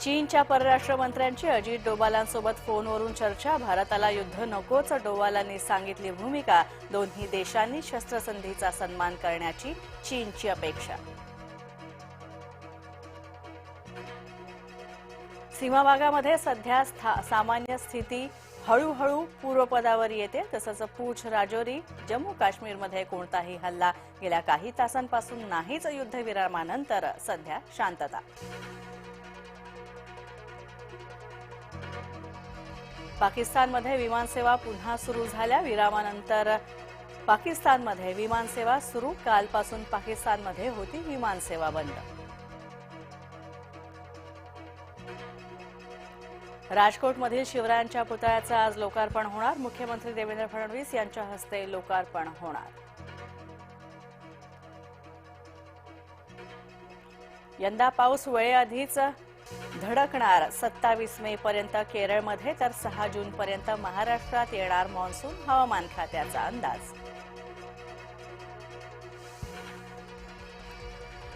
चीनच्या परराष्ट्र मंत्र्यांची अजित डोवालांसोबत फोनवरून चर्चा. भारताला युद्ध नकोच डोवालांनी सांगितली भूमिका. दोन्ही देशांनी शस्त्रसंधीचा सन्मान करण्याची चीनची अपेक्षा. सीमा भागामध्ये सध्या स्था- सामान्य स्थिती हळूहळू पूर्वपदावर येते. तसंच पूछ राजौरी जम्मू काश्मीरमध्ये कोणताही हल्ला गेल्या काही तासांपासून नाहीच युद्धविरामानंतर सध्या शांतता. पाकिस्तानमध्ये विमानसेवा पुन्हा सुरू झाल्या. विरामानंतर पाकिस्तानमध्ये विमानसेवा सुरू. कालपासून पाकिस्तानमध्ये होती विमानसेवा बंद. राजकोटमधील शिवरायांच्या पुतळ्याचं आज लोकार्पण होणार. मुख्यमंत्री देवेंद्र फडणवीस यांच्या हस्ते लोकार्पण होणार. यंदा पाऊस वेळेआधीच धडकणार. सत्तावीस मे पर्यंत केरळमध्ये तर सहा जून पर्यंत महाराष्ट्रात येणार मान्सून हवामान खात्याचा अंदाज.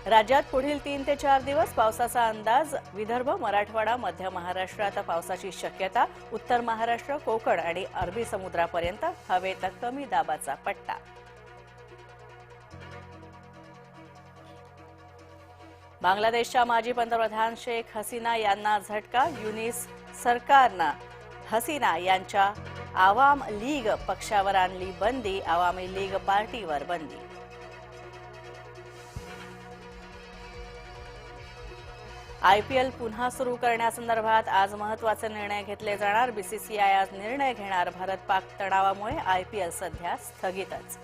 राज्यात पुढील तीन ते चार दिवस पावसाचा अंदाज. विदर्भ मराठवाडा मध्य महाराष्ट्रात पावसाची शक्यता. उत्तर महाराष्ट्र कोकण आणि अरबी समुद्रापर्यंत हवेत कमी दाबाचा पट्टा. बांगलादेशच्या माजी पंतप्रधान शेख हसीना यांना झटका युनिस सरकारनं हसीना यांच्या आवाम लीग पक्षावर आणली बंदी आवामी लीग पार्टीवर बंदी. आयपीएल पुन्हा सुरू करण्यासंदर्भात आज महत्त्वाचे निर्णय घेतले जाणार. बीसीसीआय आज निर्णय घेणार. भारत पाक तणावामुळे आयपीएल सध्या स्थगितच.